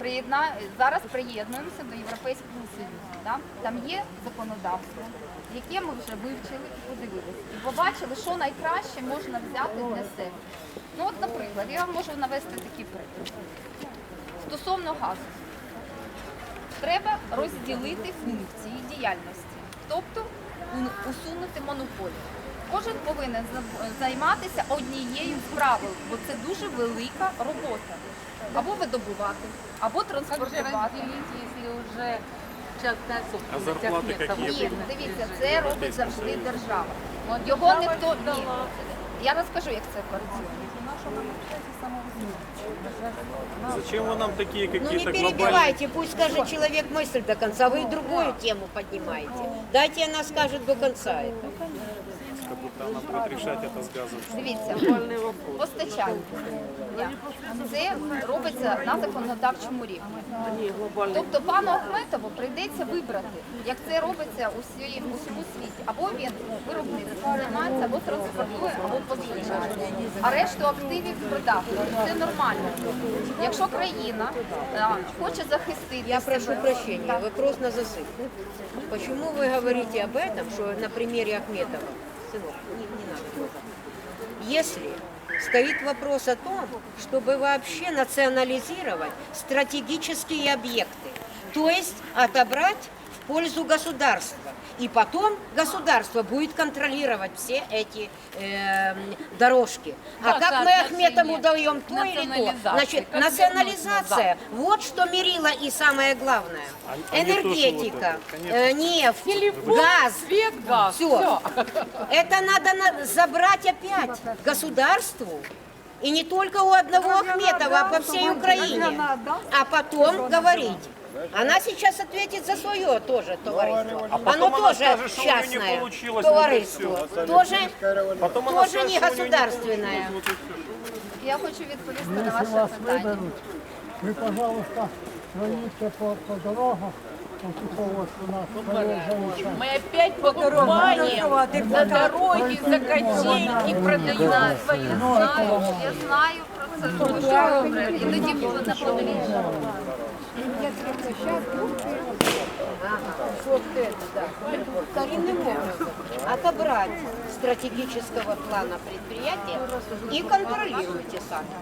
приєдна... зараз приєднуємося до Європейського Союзу. Да? Там є законодавство, яке ми вже вивчили і подивилися. І побачили, що найкраще можна взяти для себе. Ну от, наприклад, я можу навести такий приклад. Стосовно газу. Треба розділити функції діяльності, тобто усунути монополію. Кожен повинен за- займатися однією справою, бо це дуже велика робота. Або видобувати, або Как же транспортувати. разделить, если уже частная А собственность? зарплаты Ахметова какие? Ні, дивіться, це робить завжди держава. Його ніхто ні. Я розкажу, як це працює. Зачем вы нам такие Ну не какие-то глобальные... перебивайте, пусть скажет человек мысль до конца. Вы другую тему поднимаете. Дайте она скажет до конца это. Как будто она будет решать это с газом. Дивіться, постачання. Це робиться на законодавчому рівні. Тобто пану Ахметову прийдеться вибрати, як це робиться у всій- у всьому світі. Або він виробництвом займається, або транспортує, або постачає. А решту активів продав. Це нормально. Якщо країна а, хоче захистити Я прошу себе, прощения, вопрос на засыпку. Почему вы говорите об этом, что на примере Ахметова, сынок, не, не надо глаза. Если стоит вопрос о том, чтобы вообще национализировать стратегические объекты, то есть отобрать в пользу государства. И потом государство будет контролировать все эти э, дорожки. А Ваше как мы Ахметову даем то или то? Значит, Как национализация, вот что мерило и самое главное. А- а Энергетика, э, нефть, газ, Свет, газ, все. Это надо на- забрать опять государству. И не только у одного Ахметова, а по всей Украине. А потом говорить. Она сейчас ответит за свое тоже товариство. А потом Оно она тоже скажет, что у неё не частное получилось, товариство. вот и всё. Тоже, Потом она тоже скажет, не что у неё не государственное. получилось, вот и всё. я хочу відповісти на Если ваше вас питання. выберут, вы, пожалуйста, проедьте по, по дорогам, вот тут вот у нас проезжаете. Мы опять покупаем за дороги, за котельки, продаем свои Знаю, я знаю про це дуже добре. Іноді було на подоріжжя. Вот это, да. Коренным образом отобрать стратегического плана предприятия и контролируйте сами.